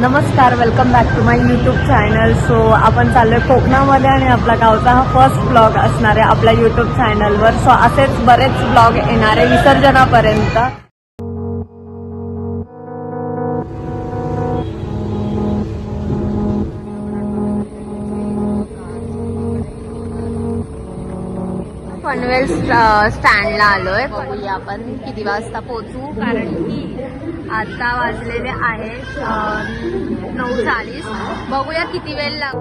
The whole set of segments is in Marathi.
नमस्कार welcome back to my YouTube channel so आपण चाललोय कोकणामध्ये आणि आपला गावचा हा फर्स्ट ब्लॉग असणार आहे आपल्या यूट्यूब चॅनलवर सो असेच बरेच ब्लॉग येणार आहे विसर्जनापर्यंत. पनवेल स्टँडला आलोय. बघूया आपण किती वाजता पोहोचू. कारण की आता वाजलेले आहेत अं, नऊ चाळीस. बघूया किती वेळ लाग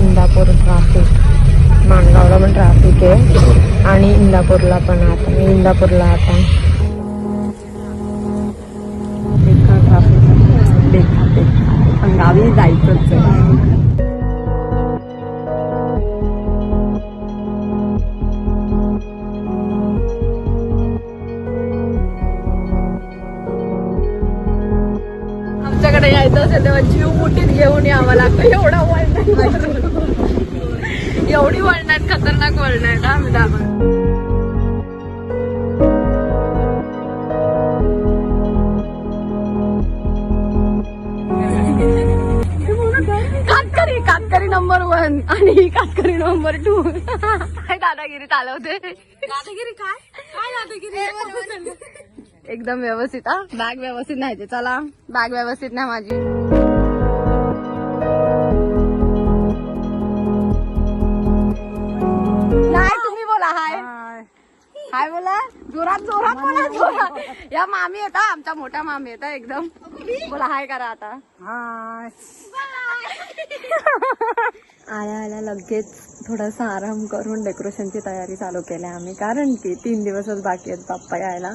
इंदापूर ट्राफिक माणगावला पण ट्राफिक आहे. आणि इंदापूरला पण आता. मी इंदापूरला आता. देखा ट्राफिक पण गावी जायचंच आहे. आमच्याकडे यायचं असेल तेव्हा जीव मुठीत घेऊन यावं लागतं. एवढा वळण एवढी वळण आहेत खतरनाक वळण आहेत हा आम्ही दाखवतो कातकरी कातकरी नंबर वन आणि ही कातकरी नंबर टू काय दादागिरी चालवते? दादागिरी काय? काय दादागिरी? एकदम व्यवस्थित हा? बॅग व्यवस्थित नाही ते. चला बॅग व्यवस्थित नाही माझी. नाही तुम्ही बोला हाय. हाय. बोला. जोरात जोरात बोला जोरात. या मामी येता आमच्या मोठ्या मामी येता एकदम. बोला हाय करा आता. आल्या आल्या लगेच थोडासा आराम करून डेकोरेशनची तयारी चालू केली आम्ही. कारण की तीन दिवसच बाकी आहेत बाप्पा यायला.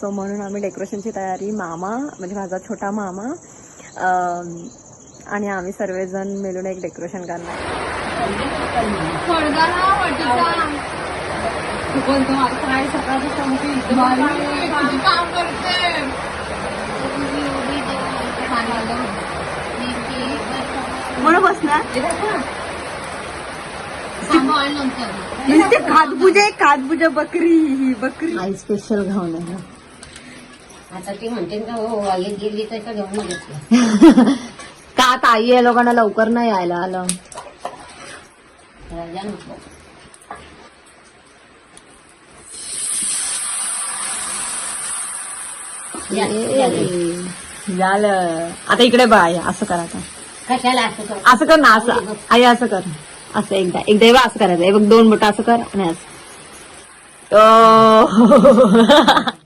सो म्हणून आम्ही डेकोरेशनची तयारी मामा म्हणजे माझा छोटा मामा अं, आणि आम्ही सर्वजण मिळून एक डेकोरेशन करणार. म्हणून बसणार? खातपुजे खातपुजा बकरी ही बकरी. आई स्पेशल घाऊन आहे आता ती म्हणते का हो आई गेली तर का घेऊन का ताई या लोकांना लवकर नाही यायला आलं? राजा नको. या, या, या. झालं आता इकडे बाय असं करा आता. कशाला असं कर? असं कर ना असं. आई असं कर. असं एकदा एकदा बघ असं करायचं. हे बघ दोन बोट असं कर आणि असं. ओ.